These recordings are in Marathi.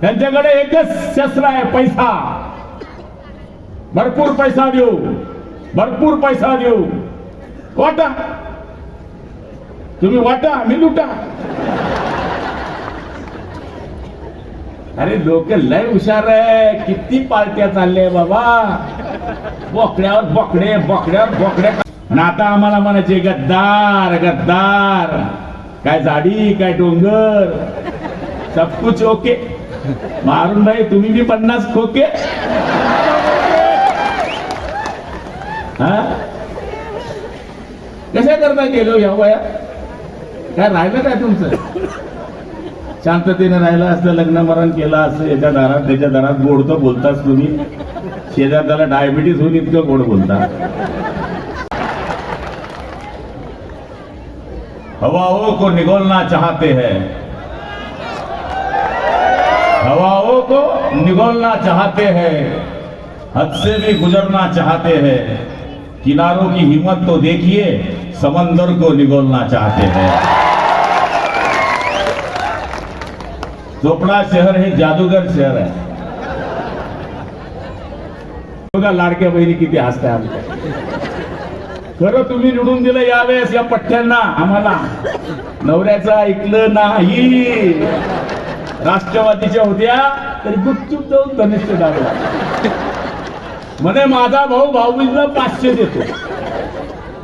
त्यांच्याकडे एकच शस्त्र आहे पैसा. भरपूर पैसा देऊ. भरपूर पैसा देऊ. वाटा. तुम्ही वाटा मी लुटा. अरे लोक लय हुशार आहे. किती पार्ट्या चालल्या बाबा. बोकड्यावर बोकडे बोकड्यावर बोकड्या आणि आता आम्हाला म्हणायचे गद्दार गद्दार. काय झाडी काय डोंगर. सब कुछ ओके मारून भाई तुम्ही बी पन्नास खोके? हा? कशा करता गेलो या वया? काय राहिलं काय तुमचं? शांततेने राहिलं असतं लग्न मरण केलं असं याच्या दारात त्याच्या दारात गोड बोलताच तुम्ही. शेजार त्याला डायबिटीस होऊन इतकं गोड बोलता. हवा हो को निगोलना चाहते हैं. हवाओं को हो निगोलना चाहते हैं हद से भी गुजरना चाहते हैं। किनारों की हिम्मत तो देखिए समंदर को निगोलना चाहते हैं। चोपडा शहर हे जादूगर शहर आहे बघा लाडक्या बहिणी किती हसताय आमच्या। खरं तुम्ही निवडून दिलं यावेळेस या पठ्ठ्यांना आम्हाला नवऱ्याचं ऐकलं नाही. राष्ट्रवादीच्या होत्या तरी गुपचूप जाऊन धनिष्ठ डागला म्हणे माझा भाऊ भाऊबीजला पाचशे देतो.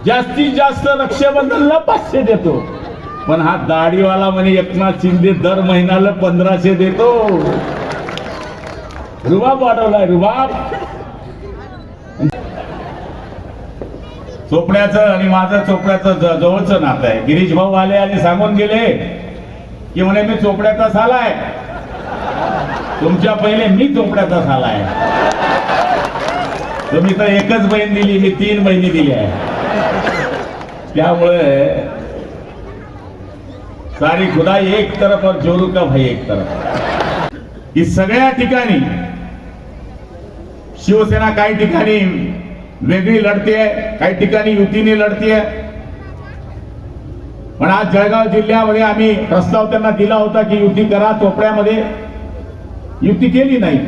जास्तीत जास्त रक्षाबंधनला पाचशे देतो. पण हा दाढीवाला म्हणे एकनाथ शिंदे दर महिन्याला पंधराशे देतो. रुबाब वाढवलाय रुबाब. चोपड्याचं आणि माझं चोपड्याचं जवळचं नातं आहे. गिरीश भाऊ आले आणि सांगून गेले की म्हणे मी चोपड्याचा सालाय तुमच्या पहिले मी चोपड्याचा सालाय तुम्ही तर एकच बहीण दिली मी तीन बहिणी दिली आहे त्यामुळे सारी खुदाई एक तरफ और जोरू का भाई एक तरफ. ही सगळ्या ठिकाणी शिवसेना काही ठिकाणी वेगळी लढतीये काही ठिकाणी युतीने लढतीये पण आज जळगाव जिल्ह्यामध्ये आम्ही प्रस्ताव त्यांना दिला होता की युती करा चोपड्यामध्ये युती केली नाही.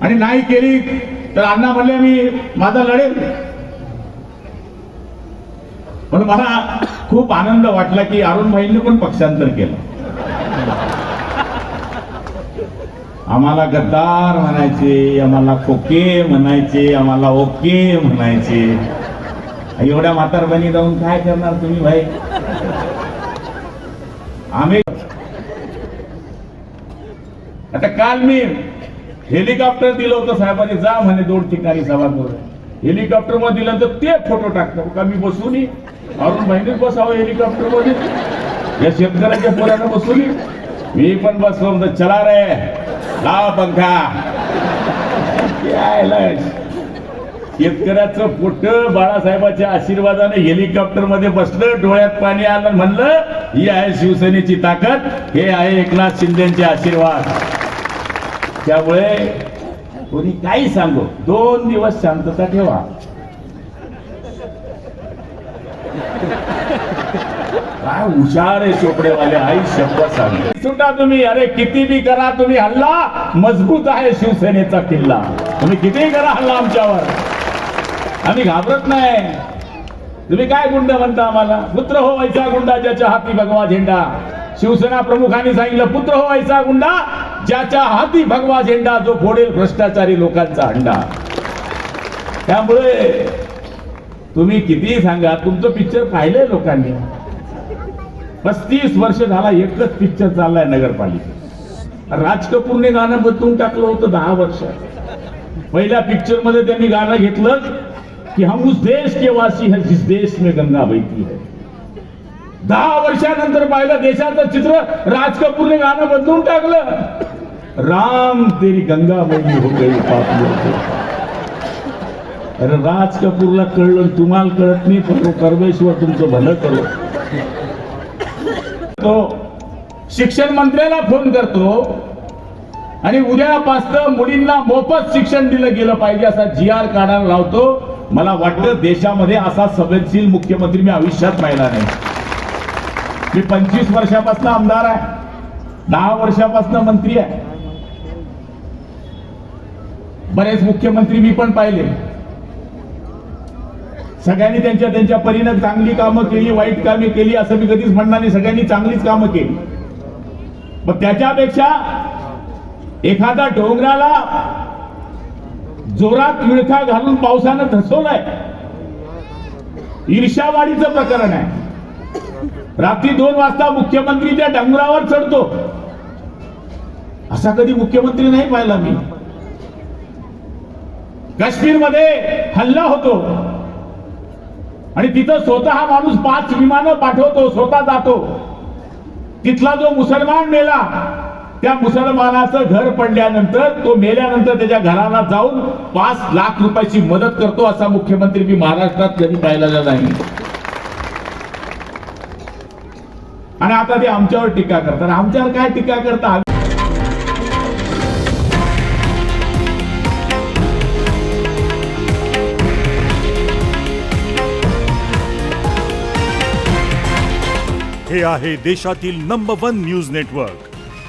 आणि नाही केली तर अण्णा म्हणले मी माझा लढेल. पण मला खूप आनंद वाटला की अरुण भाईंनी पण पक्षांतर केलं. आम्हाला गद्दार म्हणायचे आम्हाला खोके म्हणायचे आम्हाला ओके म्हणायचे. एवढ्या म्हातारपणी जाऊन काय करणार तुम्ही भाई? आम्ही आता काल मी हेलिकॉप्टर दिलं होतं साहेबांनी जा म्हणे दोन ठिकाणी सभा करू हेलिकॉप्टरमध्ये दिलं तर ते फोटो टाकतो. का मी बसून अरुण भाईनेच बसावं हेलिकॉप्टरमध्ये या शेतकऱ्याच्या पोरानं बसून मी पण बसलो म्हणतो, चला रे. लाव पंखा. यायला. शेतकऱ्याचं पोट बाळासाहेबाच्या आशीर्वादाने हेलिकॉप्टरमध्ये बसलं डोळ्यात पाणी आलं म्हणलं ही आहे शिवसेनेची ताकद हे आहे एकनाथ शिंदेचे आशीर्वाद. त्यामुळे कोणी काही सांगो दोन दिवस शांतता ठेवा. काय हुशार आहे चोपडेवाले आई शब्द सांग सुद्धा तुम्ही अरे किती बी करा तुम्ही हल्ला मजबूत आहे शिवसेनेचा किल्ला. तुम्ही किती करा हल्ला आमच्यावर? आम्ही घाबरत नाही. तुम्ही काय गुंड म्हणता आम्हाला? पुत्र हो व्हायचा गुंडा ज्याच्या हाती भगवा झेंडा. शिवसेना प्रमुखांनी सांगितलं पुत्र हो व्हायचा गुंडा ज्याच्या हाती भगवा झेंडा जो फोडेल भ्रष्टाचारी लोकांचा हंडा. त्यामुळे तुम्ही कितीही सांगा तुमचं पिक्चर पाहिलंय लोकांनी. पस्तीस वर्ष झाला एकच पिक्चर चाललाय नगरपालिका राज कपूरने गाणं बदलून टाकलं होतं दहा वर्ष. पहिल्या पिक्चरमध्ये त्यांनी गाणं घेतलं कि हम उस देश के वासी हैं जिस देश में गंगा बहती है। दहा वर्षानंतर पाहिलं देशाचं चित्र राज कपूरने गाणं बदलून टाकलं। राम तेरी गंगा मैली हो, हो गई अरे राज कपूरला कळलं तुम्हाला कळत नाही पण तो परमेश्वर तुमचं भलं करो। तो शिक्षण मंत्र्याला फोन करतो आणि उद्यापासनं मुलींना मोफत शिक्षण दिलं गेलं पाहिजे असा जी आर काढायला लावतो। मला वाटतं देशामध्ये असा संवेदनशील मुख्यमंत्री मी आयुष्यात पाहिला नाही. मी पंचवीस वर्षापासून आमदार आहे. दहा वर्षापासून मंत्री आहे. बरेच मुख्यमंत्री मी पण पाहिले. सगळ्यांनी त्यांच्या त्यांच्या परीनं चांगली कामं केली वाईट कामे केली असं मी कधीच म्हणणार नाही. सगळ्यांनी चांगलीच कामं केली. पण त्याच्यापेक्षा एखादा डोंगराला जोरात विळखा घालून पावसानं धसवलंय. ईर्ष्यावाडीचं प्रकरण आहे. रात्री दोन वाजता मुख्यमंत्री त्या डोंगरावर चढतो. असा कधी मुख्यमंत्री नाही पाहिला मी. काश्मीरमध्ये हल्ला होतो. आणि तिथं स्वतः हा माणूस पाच विमानं पाठवतो स्वतः जातो. तिथला जो मुसलमान मेला त्या मुसलमानाचं घर पडल्यानंतर तो मेल्यानंतर त्याच्या घराला जाऊन पाच लाख रुपयाची मदत करतो असा मुख्यमंत्री मी महाराष्ट्रात कधी पाहिलेला नाही. आणि आता ते आमच्यावर टीका करतात. आमच्यावर काय टीका करतात हे आहे देशातील नंबर वन न्यूज नेटवर्क